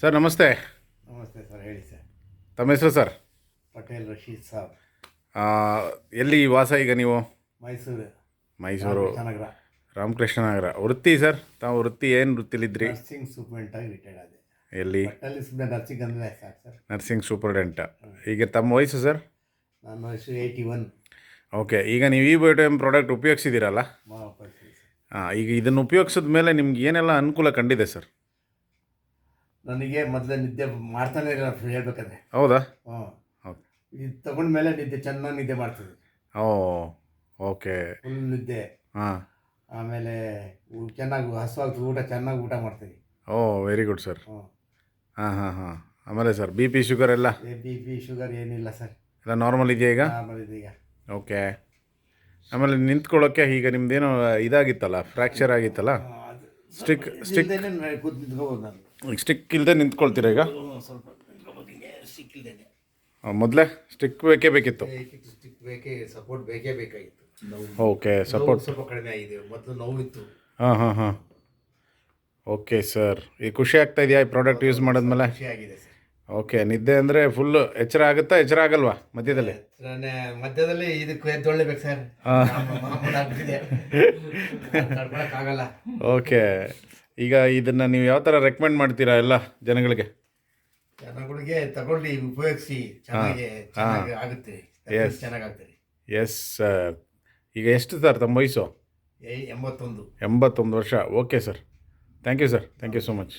Sir ನಮಸ್ತೆ. ನಮಸ್ತೆ sir ಹೇಳಿ ಸರ್. ತಮ್ಮ ಹೆಸರು ಸರ್? ಪಟೇಲ್ ರಶೀದ್ ಸಾಬ್. ಎಲ್ಲಿ ವಾಸ ಈಗ ನೀವು? ಮೈಸೂರು. ಮೈಸೂರು. ನಗರ ರಾಮಕೃಷ್ಣ ನಗರ ವೃತ್ತಿ ಸರ್? ತಾವು ವೃತ್ತಿ ಏನು ವೃತ್ತಿಲಿದ್ರಿ? ನರ್ಸಿಂಗ್ ಸೂಪರ್ ರಿಟೈರ್ಡ್ ಆದೆ. ಎಲ್ಲಿ? ನರ್ಸಿಂಗ್ ಅಂದರೆ ಸಾಕು ಸರ್. Nursing superintendent. ಈಗ ತಮ್ಮ ವಯಸ್ಸು ಸರ್? ನನ್ನ ವಯಸ್ಸು ಏಯ್ಟಿ ಒನ್ ಓಕೆ ಈಗ ನೀವು ಈ ಬಯೋಟೈಮ್ ಪ್ರಾಡಕ್ಟ್ ಉಪಯೋಗಿಸಿದ್ದೀರಲ್ಲ? ಹಾಂ ಈಗ ಇದನ್ನು ಉಪಯೋಗಿಸಿದ ಮೇಲೆ ನಿಮ್ಗೆ ಏನೆಲ್ಲ ಅನುಕೂಲ ಕಂಡಿದೆ ಸರ್? ನನಗೆ ಮೊದಲೇ ನಿದ್ದೆ ಮಾಡ್ತಾನೆ ಇರಲ್ಲ ಹೇಳ್ಬೇಕಂದ್ರೆ. ಹೌದಾ? ಹ್ಞೂ ಓಕೆ ಇದು ತಗೊಂಡ್ಮೇಲೆ ನಿದ್ದೆ ಚೆನ್ನಾಗಿ ನಿದ್ದೆ ಮಾಡ್ತದೆ. ಓ ಓಕೆ. ಫುಲ್ ನಿದ್ದೆ. ಹಾಂ. ಆಮೇಲೆ ಚೆನ್ನಾಗಿ ಹಸುವಾಗ್ತದೆ ಊಟ ಚೆನ್ನಾಗಿ ಊಟ ಮಾಡ್ತೀವಿ ಓ ವೆರಿ ಗುಡ್ ಸರ್ ಹ್ಞೂ ಹಾಂ ಹಾಂ ಹಾಂ. ಆಮೇಲೆ ಸರ್ ಬಿ ಪಿ ಶುಗರ್ ಎಲ್ಲ? ಬಿ ಪಿ ಶುಗರ್ ಏನಿಲ್ಲ ಸರ್ ಎಲ್ಲ ನಾರ್ಮಲ್ ಇದೆಯಾ ಈಗ? ನಾರ್ಮಲ್ ಇದೆ ಈಗ. ಓಕೆ. ಆಮೇಲೆ ನಿಂತ್ಕೊಳ್ಳೋಕ್ಕೆ ಈಗ ನಿಮ್ದೇನೋ ಇದಾಗಿತ್ತಲ್ಲ ಫ್ರ್ಯಾಕ್ಚರ್ ಆಗಿತ್ತಲ್ಲ? ಸ್ಟಿಕ್ ಸ್ಟಿಕ್ ಕೂತ್ ನಿಂತ್ಕೋಬೋದು ನಾನು. ಈಗ ಸ್ಟಿಕ್ ಇಲ್ಲದೆ ನಿಂತ್ಕೊಳ್ತೀರಾ ಈಗ? ಸ್ವಲ್ಪ ನಿಂತ್ಕೋಬೋದು ಹಿಂಗೆ ಸಿಕ್ಕಿಲ್ದೇನೆ ಮೊದಲೇ ಸ್ಟಿಕ್ ಬೇಕೇ ಬೇಕಿತ್ತು? ಸ್ಟಿಕ್ ಬೇಕೇ ಸಪೋರ್ಟ್ ಬೇಕೇ ಬೇಕಾಗಿತ್ತು. ನೋವು. ಓಕೆ ಸಪೋರ್ಟ್ ಸ್ವಲ್ಪ ಕಡಿಮೆ ಆಗಿದೆ ಮೊದಲು ನೋವಿತ್ತು. ಹಾಂ ಹಾಂ ಹಾಂ. ಓಕೆ ಸರ್ ಈ ಖುಷಿ ಆಗ್ತಾ ಇದೆಯಾ ಈ ಪ್ರಾಡಕ್ಟ್ ಯೂಸ್ ಮಾಡಿದ್ಮೇಲೆ? ಖುಷಿ ಆಗಿದೆ ಓಕೆ ನಿದ್ದೆ ಅಂದರೆ ಫುಲ್ಲು ಎಚ್ಚರ ಆಗುತ್ತಾ? ಎಚ್ಚರ ಆಗಲ್ವಾ ಮಧ್ಯದಲ್ಲಿ? ನಾನೇ ಮಧ್ಯದಲ್ಲಿ ಇದಕ್ಕೆ ಸರ್. ಆಗಲ್ಲ ಓಕೆ ಈಗ ಇದನ್ನು ನೀವು ಯಾವ ಥರ ರೆಕಮೆಂಡ್ ಮಾಡ್ತೀರಾ ಎಲ್ಲ ಜನಗಳಿಗೆ? ಜನಗಳಿಗೆ ತಗೊಳ್ಳಿ ಉಪಯೋಗಿಸಿ. ಚೆನ್ನಾಗಿ ಚೆನ್ನಾಗಿ ಆಗುತ್ತೆ. Yes. ಚೆನ್ನಾಗಾಗ್ತದೆ. ಎಸ್ ಸರ್ ಈಗ ಎಷ್ಟು ಸರ್ ತಮ್ಮ ವಯಸ್ಸು? ಎಂಬತ್ತೊಂದು. ಎಂಬತ್ತೊಂದು ವರ್ಷ. Okay sir thank you sir thank you so much